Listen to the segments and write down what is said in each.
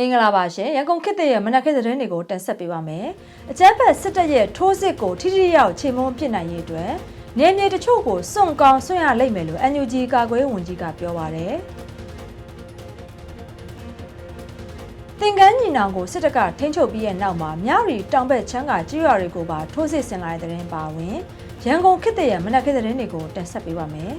မင်္ဂလာပါရှင်ရန်ကုန်ခေတ်ရဲ့မနက်ခင်းသတင်းတွေကိုတင်ဆက်ပေးပါမယ်အကြမ်းဖက်စစ်တပ်ရဲ့ထိုးစစ်ကိုထိထိရောက်ချိန်မုံပြစ်နိုင်ရေးအတွက်နေမြေတချို့ကိုစွန့်ကောင်းဆွန့်ရလိမ့်မယ်လို့ NUG ကာကွယ်ရေးဝန်ကြီးကပြောပါတယ်သင်္ကန်းညီနောင်ကိုစစ်တပ်ကထိန်းချုပ်ပြီးတဲ့နောက်မှာမြရီတောင်ဘက်ချမ်းကကြေးရွာတွေကိုပါထိုးစစ်ဆင်လာတဲ့သတင်းပါဝင်ရန်ကုန်ခေတ်ရဲ့မနက်ခင်းသတင်းတွေကိုတင်ဆက်ပေးပါမယ်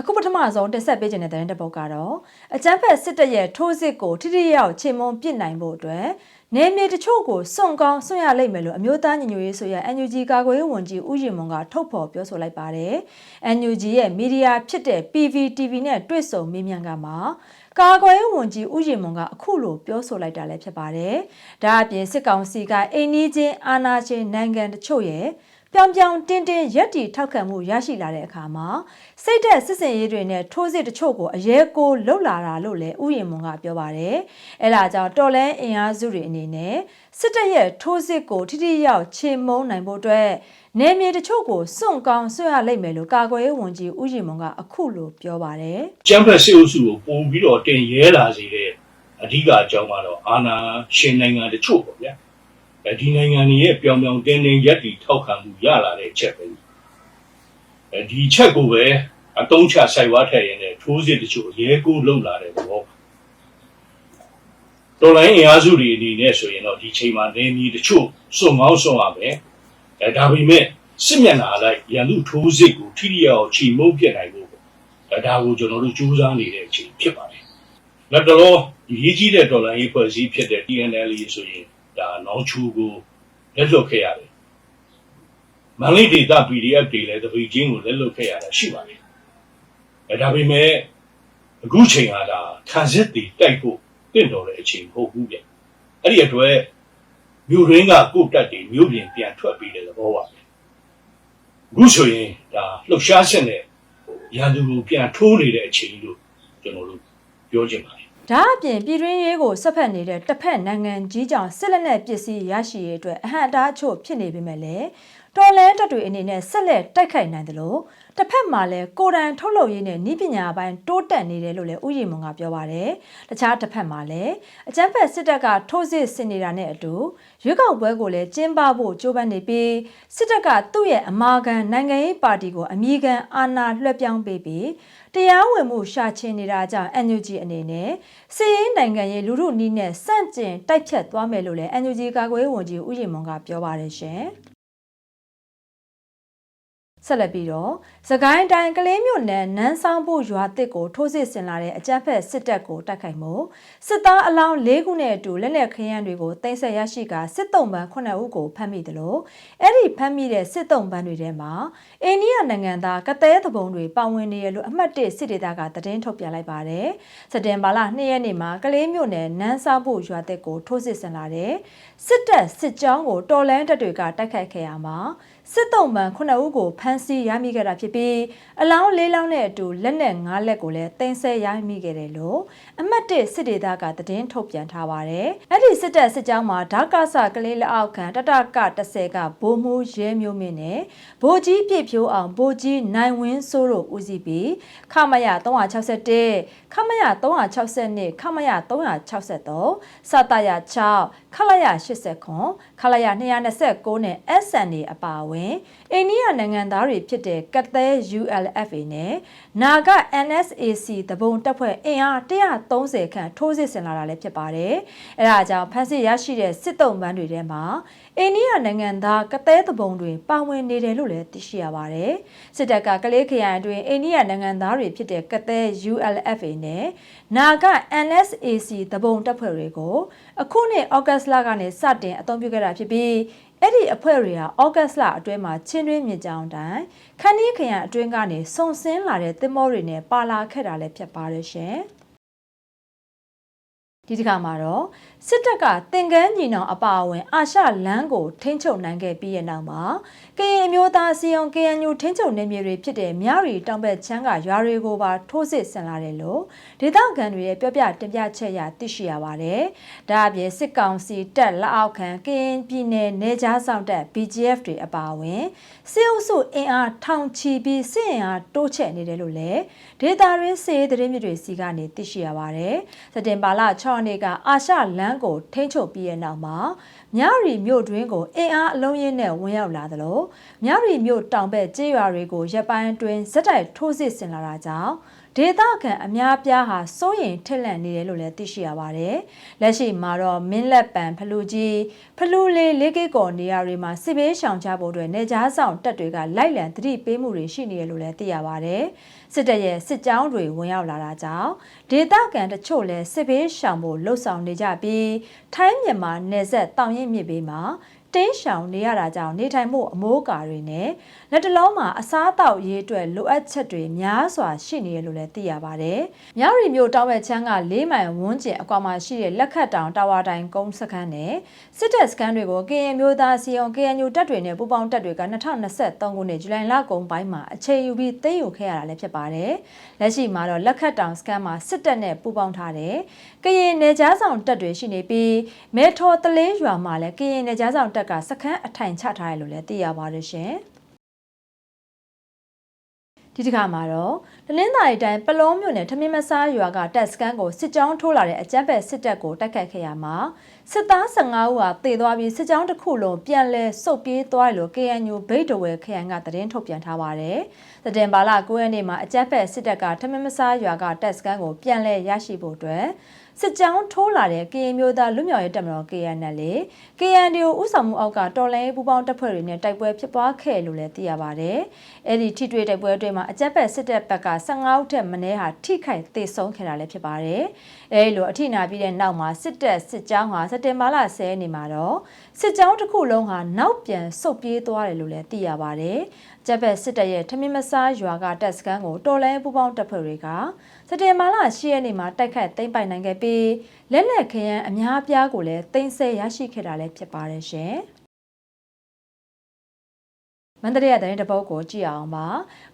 အခုပထမဆုံးတက်ဆက်ပေးခြင်းတဲ့တဲ့ပုတ်ကတော့အကြမ်းဖက်စစ်တပ်ရဲ့ထိုးစစ်ကိုထိထိရောက်ချိန်မုံပစ်နိုင်ဖို့အတွက်နေမြေတချို့ကိုစွန့်ကောင်းစွန့်ရလိမ့်မယ်လို့အမျိုးသားညီညွတ်ရေးဆိုရ NUG ကာကွယ်ရေးဝန်ကြီးဦးရင်မွန်ကထုတ်ဖော်ပြောဆိုလိုက်ပါတယ်။ NUG ရဲ့မီဒီယာဖြစ်တဲ့ PVTV နဲ့တွေ့ဆုံမေးမြန်းကမှာကာကွယ်ရေးဝန်ကြီးဦးရင်မွန်ကအခုလိုပြောဆိုလိုက်တာလည်းဖြစ်ပါတယ်။ဒါအပြင်စစ်ကောင်စီကအိန္ဒိချင်းအာဏာရှင်နိုင်ငံတချို့ရဲ့ ပြောင်ပြောင်တင်းတင်းရက်တီထောက်ခံမှုရရှိလာတဲ့အခါမှာစိတ်သက်စစ်စင်ရေးတွေနဲ့ထိုးစစ်တချို့ကိုအရေးကိုလှုပ်လာတာလို့လည်းဥယျာဉ်မွန်ကပြောပါတယ်။အဲဒါကြောင့်တော်လန်းအင်အားစုတွေအနေနဲ့စစ်တပ်ရဲ့ထိုးစစ်ကိုထိထိရောက်ချေမှုန်းနိုင်ဖို့အတွက်နေမြေတချို့ကိုစွန့်ကောင်းဆွရလိမ့်မယ်လို့ကာကွယ်ရေးဝန်ကြီးဥယျာဉ်မွန်ကအခုလိုပြောပါတယ်။ကျန်းဖက်စစ်အုပ်စုကိုပုံပြီးတော့တင်ရဲလာစေတဲ့အဓိကအကြောင်းကတော့အာဏာရှင်နိုင်ငံတချို့ပေါ့ဗျာ အဲဒီနိုင်ငံတွေရဲ့ပြောင်ပြောင်တင်းတင်းရက်တီထောက်ခံမှုရလာတဲ့ချက်ပဲအဲဒီချက်ကိုပဲအတုံးချဆိုင်ဝါထည့်ရင်လည်းထိုးစစ်တချို့ရဲကိုလှုပ်လာတဲ့ဘောတော်လိုင်းအင်အားစုတွေအနေနဲ့ဆိုရင်တော့ဒီချိန်မှာနေမီတချို့စွန့်မောင်းစွန့်ရမယ်အဲဒါပေမဲ့စစ်မျက်နှာလိုက်ရန်သူထိုးစစ်ကိုထိထိရောက်ချီမုန်းပြနိုင်ဖို့အဲဒါကိုကျွန်တော်တို့ကြိုးစားနေတဲ့အချိန်ဖြစ်ပါတယ်။လက်တော်ရေးကြီးတဲ့ဒေါ်လာရေးဖွဲ့စည်းဖြစ်တဲ့ TNL ဆိုရင် ဒါနောင်ချူကိုလက်လွတ်ခဲ့ရတယ်။မန္တလေးဒေသ PDF တွေလည်းတပီချင်းကိုလက်လွတ်ခဲ့ရတာရှိပါတယ်။အဲဒါပေမဲ့အခုချိန်ကဒါခံစစ်တွေတိုက်ဖို့တင့်တော်တဲ့အချိန်မဟုတ်ဘူးဗျ။အဲ့ဒီအတွက်မြို့ရင်းကကိုတက်တွေမြို့ပြင်ပြန်ထွက်ပြီးတဲ့သဘောပါပဲ။အခုဆိုရင်ဒါလှုပ်ရှားစစ်နဲ့ရန်သူကိုပြန်ထိုးနေတဲ့အချိန်လို့ကျွန်တော်တို့ပြောချင်ပါတယ် ဒါအပြင်ပြည်တွင်းရေးကိုဆက်ဖက်နေတဲ့တစ်ဖက်နိုင်ငံကြီးကြောင့်စစ်လက်နက်ပစ္စည်းရရှိရေးအတွက်အဟန့်အတားအချို့ဖြစ်နေပေမဲ့လည်း တော်လဲတပ်တွေအနေနဲ့ဆက်လက်တိုက်ခိုက်နိုင်တယ်လို့တစ်ဖက်မှာလည်းကိုရန်ထုတ်လုပ်ရေးနဲ့ဤပညာပိုင်းတိုးတက်နေတယ်လို့လည်းဥယျာဉ်မွန်ကပြောပါတယ်။တခြားတစ်ဖက်မှာလည်းအကြမ်းဖက်စစ်တပ်ကထိုးစစ်ဆင်နေတာနဲ့အတူရွေးကောက်ပွဲကိုလည်းကျင်းပဖို့ကြိုးပမ်းနေပြီးစစ်တပ်ကသူ့ရဲ့အမာခံနိုင်ငံရေးပါတီကိုအမိခံအာဏာလွှဲပြောင်းပေးပြီးတရားဝင်မှုရှာချင်နေတာကြောင့် NUG အနေနဲ့စီးရင်နိုင်ငံရေးလူထုနီးနဲ့စန့်ကျင်တိုက်ဖြတ်သွားမယ်လို့လည်း NUG ကာကွယ်ရေးဝန်ကြီးဦးရင်မွန်ကပြောပါတယ်ရှင်။ ဆက်လက်ပြီးတော့စကိုင်းတိုင်းကလေးမြို့နယ်နန်းဆောင်ဖို့ရွာတစ်ကိုထိုးစစ်ဆင်လာတဲ့အကြမ်းဖက်စစ်တပ်ကိုတိုက်ခိုက်မှုစစ်သားအလောင်း၄ခုနဲ့အတူလက်နက်ခရမ်းတွေကိုတင်ဆက်ရရှိကစစ်တုံးပန်း9ဦးကိုဖမ်းမိတယ်လို့အဲ့ဒီဖမ်းမိတဲ့စစ်တုံးပန်းတွေထဲမှာအိန္ဒိယနိုင်ငံသားကသဲသဘုံတွေပါဝင်နေရလို့အမှတ်၁စစ်ဒေသကသတင်းထုတ်ပြန်လိုက်ပါတယ်စက်တင်ဘာလ2ရက်နေ့မှာကလေးမြို့နယ်နန်းဆောင်ဖို့ရွာတစ်ကိုထိုးစစ်ဆင်လာတဲ့စစ်တပ်စစ်ကြောင်းကိုတော်လန်းတပ်တွေကတိုက်ခိုက်ခဲ့ရမှာ စစ်တုံးပန်း9ဦးကိုဖမ်းဆီးရမိခဲ့တာဖြစ်ပြီးအလောင်း၄လောင်းနဲ့အတူလက်နက်၅လက်ကိုလည်းတင်ဆက်ရမိခဲ့တယ်လို့အမှတ်၁စစ်ဒေသကသတင်းထုတ်ပြန်ထားပါတယ်။အဲ့ဒီစစ်တပ်စစ်ကြောင်းမှာဓာကဆကလေးလက်အောက်ခံတတက30ကဗိုလ်မှူးရဲမျိုးမင်းနဲ့ဗိုလ်ကြီးပြည့်ဖြိုးအောင်ဗိုလ်ကြီးနိုင်ဝင်းစိုးတို့ဦးစီးပြီးခမရ361ခမရ362ခမရ363စတရ6ခလရ80ခွန်ခလရ229နဲ့ SN အပါအဝင်အိန္ဒိယနိုင်ငံသားတွေဖြစ်တဲ့ကသဲ ULFA နဲ့နာဂ NSAC တဘုံတပ်ဖွဲ့အင်အား130ခန့်ထိုးစစ်ဆင်လာတာလည်းဖြစ်ပါတယ်။အဲဒါကြောင့်ဖမ်းဆီးရရှိတဲ့စစ်တုံးပန်းတွေထဲမှာ အိန္ဒိယနိုင်ငံသားကသဲတဘုံတွေပါဝင်နေတယ်လို့လည်းသိရှိရပါတယ်။စစ်တပ်ကကလေးခရိုင်အတွင်းအိန္ဒိယနိုင်ငံသားတွေဖြစ်တဲ့ကသဲ ULFA နဲ့နာဂ NSAC တဘုံတပ်ဖွဲ့တွေကိုအခုနှစ်ဩဂတ်လကနေစတင်အသုံးပြုခဲ့တာဖြစ်ပြီးအဲ့ဒီအဖွဲ့တွေဟာဩဂတ်လအတွင်းမှာချင်းတွင်းမြစ်ကြောင်းတိုင်းခန်းနီးခရိုင်အတွင်းကနေစုံစင်းလာတဲ့သင်္ဘောတွေနဲ့ပါလာခဲ့တာလည်းဖြစ်ပါတယ်ရှင်။ဒီတစ်ခါမှာတော့ စစ်တပ်ကတင်ကန်းညီနောင်အပါအဝင်အာရှလမ်းကိုထိန်းချုပ်နိုင်ခဲ့ပြီးတဲ့နောက်မှာကရင်အမျိုးသားစီယုံ KNU ထိန်းချုပ်နေမြေတွေဖြစ်တဲ့မြရီတောင်ဘက်ချမ်းကရွာတွေကိုပါထိုးစစ်ဆင်လာတယ်လို့ဒေသခံတွေရဲ့ပြောပြတင်ပြချက်ရသိရှိရပါတယ်။ဒါအပြင်စစ်ကောင်စီတပ်လက်အောက်ခံကရင်ပြည်နယ်နေကြားဆောင်တပ် BGF တွေအပါအဝင်စစ်အုပ်စုအင်အားထောင်ချီပြီးစစ်အင်အားတိုးချဲ့နေတယ်လို့လည်းဒေတာရင်းစစ်ရေးသတင်းမြစ်တွေစီကနေသိရှိရပါတယ်။စက်တင်ဘာလ6ရက်နေ့ကအာရှလမ်းကိုထိန်းချုပ်ပြီးတဲ့နောက်မှာမြရီမြို့တွင်းကိုအင်အားအလုံးရင်းနဲ့ဝင်ရောက်လာသလိုမြရီမြို့တောင်ဘက်ကျေးရွာတွေကိုရပ်ပိုင်းတွင်ဇက်တိုက်ထိုးစစ်ဆင်လာတာကြောင့် ဒေသခံအများပြားဟာစိုးရိမ်ထက်လန့်နေတယ်လို့လည်းသိရှိရပါတယ်။လက်ရှိမှာတော့မင်းလက်ပံဖလူကြီးဖလူလေးလေးကိကော်နေရာတွေမှာစစ်ဘေးရှောင်ကြဖို့အတွက်နေကြားဆောင်တပ်တွေကလိုက်လံတတိပေးမှုတွေရှိနေတယ်လို့လည်းသိရပါတယ်။စစ်တပ်ရဲ့စစ်ကြောင်းတွေဝင်ရောက်လာတာကြောင့်ဒေသခံတချို့လည်းစစ်ဘေးရှောင်ဖို့လှုံ့ဆော်နေကြပြီးထိုင်းမြန်မာနယ်စပ်တောင်ရင်မြစ်ဘေးမှာ တင်းရှောင်နေရတာကြောင့်နေထိုင်မှုအမိုးအကာတွေနဲ့လက်တလုံးမှာအစားအသောက်ရေးအတွက်လိုအပ်ချက်တွေများစွာရှိနေရလို့လည်းသိရပါတယ်။မြောက်ရီမျိုးတောင်ဘက်ချမ်းက၄မိုင်ဝန်းကျင်အကွာမှာရှိတဲ့လက်ခတ်တောင်တာဝါတိုင်ကုန်းစခန်းနဲ့စစ်တပ်စခန်းတွေကိုကရင်မျိုးသားစီယုံ KNU တပ်တွေနဲ့ပူးပေါင်းတပ်တွေက2023ခုနှစ်ဇူလိုင်လကုန်ပိုင်းမှာအခြေယူပြီးသိမ်းယူခဲ့ရတာလည်းဖြစ်ပါတယ်။လက်ရှိမှာတော့လက်ခတ်တောင်စခန်းမှာစစ်တပ်နဲ့ပူးပေါင်းထားတဲ့ကရင်နယ်ကြားဆောင်တပ်တွေရှိနေပြီးမဲထော်တလေးရွာမှာလည်းကရင်နယ်ကြားဆောင်တပ်ကစခန်းအထိုင်ချထားတယ်လို့လည်းသိရပါတယ်ရှင်။ဒီတစ်ခါမှာတော့တလင်းသာရီတိုင်းပလောမြို့နယ်ထမင်းမစားရွာကတပ်စခန်းကိုစစ်ကြောင်းထိုးလာတဲ့အကြမ်းဖက်စစ်တပ်ကိုတိုက်ခတ်ခဲ့ရမှာစစ်သား15ဦးဟာတေသွားပြီးစစ်ကြောင်းတစ်ခုလုံးပြန်လဲစုပ်ပြေးသွားတယ်လို့ KNU ဘိတ်တဝဲခရိုင်ကသတင်းထုတ်ပြန်ထားပါတယ်။တတင်ပါလာ9ရက်နေ့မှာအကြမ်းဖက်စစ်တပ်ကထမင်းမစားရွာကတပ်စခန်းကိုပြန်လဲရရှိဖို့အတွက် စစ်ကြောင်းထိုးလာတဲ့ကရင်မျိုးသားလူမျိုးရေးတပ်မတော် KNL KNDO ဥဆောင်မှုအောက်ကတော်လိုင်းပူပေါင်းတပ်ဖွဲ့တွေနဲ့တိုက်ပွဲဖြစ်ပွားခဲ့လို့လည်းသိရပါတယ်။အဲ့ဒီထိတွေ့တိုက်ပွဲအတွင်းမှာအကြက်ဖက်စစ်တပ်ဘက်က15ဦးထက်မနည်းဟာထိခိုက်သေဆုံးခဲ့တာလည်းဖြစ်ပါတယ်။အဲဒီလိုအထိနာပြီးတဲ့နောက်မှာစစ်တပ်စစ်ကြောင်းဟာစက်တင်ဘာလ10ရက်နေ့မှာတော့စစ်ကြောင်းတစ်ခုလုံးဟာနောက်ပြန်ဆုတ်ပြေးသွားတယ်လို့လည်းသိရပါတယ်။ကျက်ဘက်စစ်တပ်ရဲ့ထမင်းမစားရွာကတပ်စခန်းကိုတော်လိုင်းပူပေါင်းတပ်ဖွဲ့တွေကစက်တင်ဘာလ10ရက်နေ့မှာတိုက်ခတ်သိမ်းပိုက်နိုင်ခဲ့ပြီးလက်လက်ခရမ်းအများအပြားကိုလည်းသိမ်းဆည်းရရှိခဲ့တာလည်းဖြစ်ပါတယ်ရှင်။မန္တလေးရဲ့တိုင်းတပုတ်ကိုကြည့်အောင်ပါ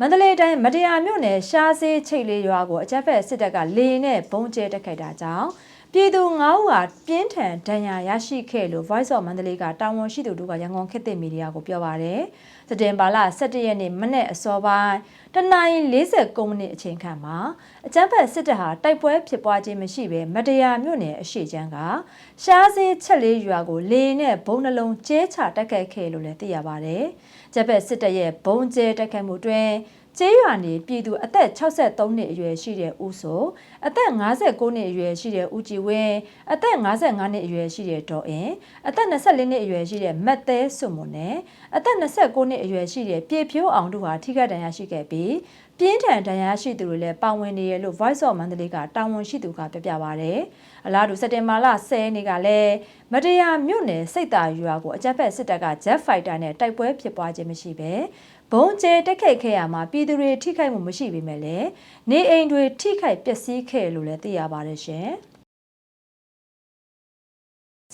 မန္တလေးတိုင်းမတရားမြို့နယ်ရှားစေးချိတ်လေးရွာကိုအကြက်ဖက်စစ်တပ်ကလေနဲ့ဘုံကျဲတက်ခိုက်တာကြောင့် ပြည်သူ9ဦးဟာပြင်းထန်ဒဏ်ရာရရှိခဲ့လို့ Voice of Mandalay ကတာဝန်ရှိသူတို့ကရန်ကုန်ခေတ်သစ်မီဒီယာကိုပြောပါရယ်စက်တင်ဘာလ17ရက်နေ့မနေ့အစောပိုင်းတနင်္လာ49မိနစ်အချိန်ခန့်မှာအကြမ်းဖက်စစ်တပ်ဟာတိုက်ပွဲဖြစ်ပွားခြင်းမရှိဘဲမတရားမြို့နယ်အရှိချမ်းကရှားစေးချက်လေးရွာကိုလေနဲ့ဘုံနှလုံးကျဲချတက်ခဲ့ခဲ့လို့လည်းသိရပါတယ်။ကြက်ဖက်စစ်တပ်ရဲ့ဘုံကျဲတက်ခဲ့မှုတွင် ကျေးရွာနေပြည်သူအသက်63နှစ်အရွယ်ရှိတဲ့ဦးဆိုအသက်59နှစ်အရွယ်ရှိတဲ့ဦးကြည်ဝင်းအသက်55နှစ်အရွယ်ရှိတဲ့ဒေါ်အင်းအသက်24နှစ်အရွယ်ရှိတဲ့မတ်သဲစွမွန်နဲ့အသက်29နှစ်အရွယ်ရှိတဲ့ပြေဖြိုးအောင်တို့ဟာထိခိုက်ဒဏ်ရာရှိခဲ့ပြီးပြင်းထန်ဒဏ်ရာရှိသူတွေလည်းပါဝင်နေရလို့ Voice of Mandalay ကတာဝန်ရှိသူကပြပြပါဗျ။အလားတူစက်တင်ဘာလ10ရက်နေ့ကလည်းမတရားမြို့နယ်စိတ်တာရွာကိုအကြက်ဖက်စစ်တပ်က Jet Fighter နဲ့တိုက်ပွဲဖြစ်ပွားခြင်းမရှိပဲ ဘုံကျဲတက်ခိုက်ခဲ့ရမှာပြည်သူတွေထိခိုက်မှုမရှိပေမဲ့လည်းနေအိမ်တွေထိခိုက်ပျက်စီးခဲ့လို့လည်းသိရပါတယ်ရှင်။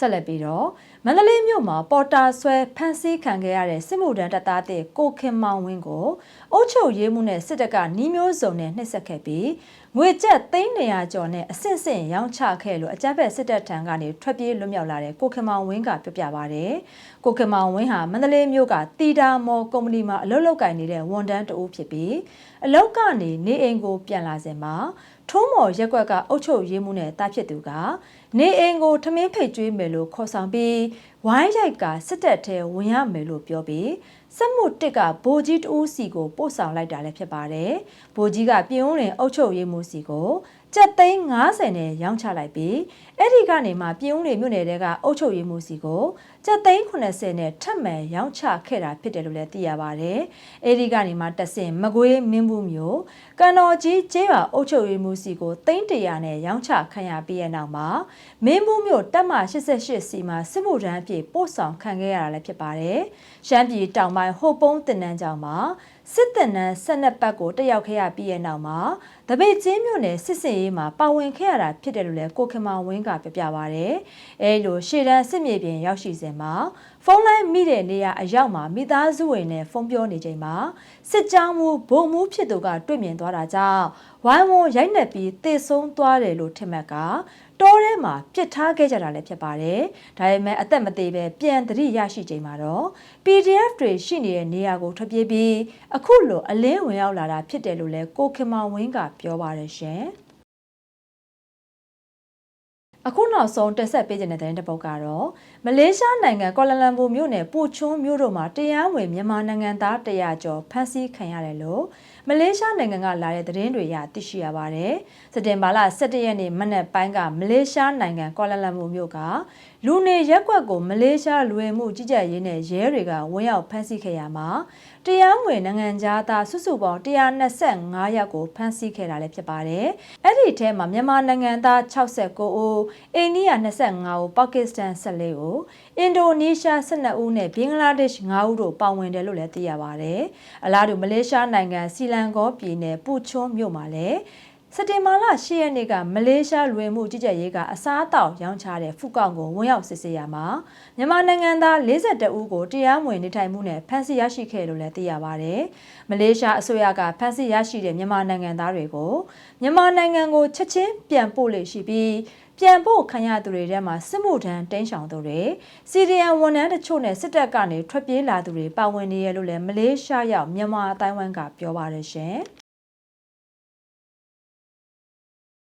ဆက်လက်ပြီးတော့မန္တလေးမြို့မှာပေါ်တာဆွဲဖမ်းဆီးခံခဲ့ရတဲ့စစ်မှုထမ်းတပ်သားတဲ့ကိုခင်မောင်ဝင်းကိုအုပ်ချုပ်ရေးမှုနဲ့စစ်တပ်ကနှီးမျိုးစုံနဲ့နှိပ်စက်ခဲ့ပြီးငွေကျပ်သိန်း100ကျော်နဲ့အဆင့်ဆင့်ရောင်းချခဲ့လို့အကြမ်းဖက်စစ်တပ်ထံကနေထွက်ပြေးလွတ်မြောက်လာတဲ့ကိုခင်မောင်ဝင်းကပြပြပါဗျ။ကိုခင်မောင်ဝင်းဟာမန္တလေးမြို့ကတီတာမော်ကုမ္ပဏီမှာအလုပ်လုပ်ကိုင်နေတဲ့ဝန်ထမ်းတဦးဖြစ်ပြီးအလုပ်ကနေနေအိမ်ကိုပြန်လာစဉ်မှာထုံးမော်ရက်ကွက်ကအုပ်ချုပ်ရေးမှုနဲ့တားဖြစ်သူက နေအိမ်ကိုထမင်းဖိတ်ကျွေးမယ်လို့ခေါ်ဆောင်ပြီးဝိုင်းရိုက်ကစစ်တပ်ထဲဝင်ရမယ်လို့ပြောပြီးစက်မှုတစ်ကဗိုလ်ကြီးတဦးစီကိုပို့ဆောင်လိုက်တာလည်းဖြစ်ပါတယ်။ဗိုလ်ကြီးကပြည်ဦးရင်အုပ်ချုပ်ရေးမှုစီကို ကျပ်သိန်း90နဲ့ရောင်းချလိုက်ပြီးအဲ့ဒီကနေမှပြည်ဦးနေမြို့နယ်တဲကအုပ်ချုပ်ရေးမှုစီကိုကျပ်သိန်း80နဲ့ထပ်မံရောင်းချခဲ့တာဖြစ်တယ်လို့လည်းသိရပါတယ်။အဲ့ဒီကနေမှတဆင်မကွေးမင်းဘူးမျိုးကန်တော်ကြီးကျေးရွာအုပ်ချုပ်ရေးမှုစီကိုသိန်း100နဲ့ရောင်းချခံရပြီးတဲ့နောက်မှာမင်းဘူးမျိုးတပ်မ88စီမှာစစ်မှုထမ်းအဖြစ်ပို့ဆောင်ခံခဲ့ရတာလည်းဖြစ်ပါတယ်။ရှမ်းပြည်တောင်ပိုင်းဟိုပုံးတင်နန်းကျောင်းမှာ စစ်တပ်နန်းဆက်နက်ပတ်ကိုတက်ရောက်ခဲ့ရပြီးတဲ့နောက်မှာတတပိတ်ချင်းမြို့နယ်စစ်စင်ရေးမှာပါဝင်ခဲ့ရတာဖြစ်တယ်လို့လည်းကိုခင်မောင်ဝင်းကပြပြပါဗျ။အဲလိုရှေ့တန်းစစ်မြေပြင်ရောက်ရှိစဉ်မှာဖုန်းလိုင်းမိတဲ့နေရာအရောက်မှာမိသားစုဝင်နဲ့ဖုန်းပြောနေချိန်မှာစစ်ကြောင်းမူဘုံမူဖြစ်သူကတွေ့မြင်သွားတာကြောင့်ဝိုင်းဝန်းရိုက်နှက်ပြီးတေဆုံးသွားတယ်လို့ထင်မှတ်က တောထဲမှာပြစ်ထားခဲ့ကြတာလည်းဖြစ်ပါတယ်။ဒါပေမဲ့အသက်မသေးပဲပြန်တရိရရှိချိန်မှာတော့ PDF တွေရှိနေတဲ့နေရာကိုထွက်ပြေးပြီးအခုလိုအလင်းဝင်ရောက်လာတာဖြစ်တယ်လို့လည်းကိုခင်မောင်ဝင်းကပြောပါတယ်ရှင်။အခုနောက်ဆုံးတက်ဆက်ပေးခြင်းတဲ့တဲ့တစ်ပုဒ်ကတော့မလေးရှားနိုင်ငံကွာလာလမ်ပူမြို့နယ်ပူချွန်းမြို့တို့မှာတရားဝင်မြန်မာနိုင်ငံသား100ကျော်ဖမ်းဆီးခံရတယ်လို့ မလေးရှားနိုင်ငံကလာတဲ့သတင်းတွေရသိရှိရပါတယ်။စက်တင်ဘာလ17ရက်နေ့မနက်ပိုင်းကမလေးရှားနိုင်ငံကွာလာလမ်ပူမြို့က လူနေရက်ကွက်ကိုမလေးရှားလူဝင်မှုကြီးကြပ်ရေးနဲ့ရဲတွေကဝင်ရောက်ဖမ်းဆီးခဲ့ရမှာတရားမဝင်နိုင်ငံသားစုစုပေါင်း125ယောက်ကိုဖမ်းဆီးခဲ့တာလည်းဖြစ်ပါတယ်။အဲ့ဒီထဲမှာမြန်မာနိုင်ငံသား69ဦး၊အိန္ဒိယ25ဦး၊ပါကစ္စတန်14ဦး၊အင်ဒိုနီးရှား12ဦးနဲ့ဘင်္ဂလားဒေ့ရှ်5ဦးတို့ပါဝင်တယ်လို့လည်းသိရပါတယ်။အလားတူမလေးရှားနိုင်ငံစီလန်ကောပြည်နယ်ပူချွန်းမြို့မှာလည်း စက်တင်ဘာလ10ရက်နေ့ကမလေးရှားလူဝင်မှုကြီးကြပ်ရေးကအစားအသောက်ရောင်းချတဲ့ဖူကောင်ကိုဝင်ရောက်စစ်ဆေးရမှာမြန်မာနိုင်ငံသား42ဦးကိုတရားမဝင်နေထိုင်မှုနဲ့ဖမ်းဆီးရရှိခဲ့လို့လည်းသိရပါတယ်။မလေးရှားအစိုးရကဖမ်းဆီးရရှိတဲ့မြန်မာနိုင်ငံသားတွေကိုမြန်မာနိုင်ငံကိုချက်ချင်းပြန်ပို့လေရှိပြီးပြန်ဖို့ခံရသူတွေထဲမှာစစ်မှုထမ်းတင်းရှောင်သူတွေစီရီယန်ဝန်ထမ်းတချို့နဲ့စစ်တပ်ကနေထွက်ပြေးလာသူတွေပါဝင်နေရလို့လည်းမလေးရှားရောက်မြန်မာအတိုင်းဝမ်ကပြောပါတယ်ရှင်။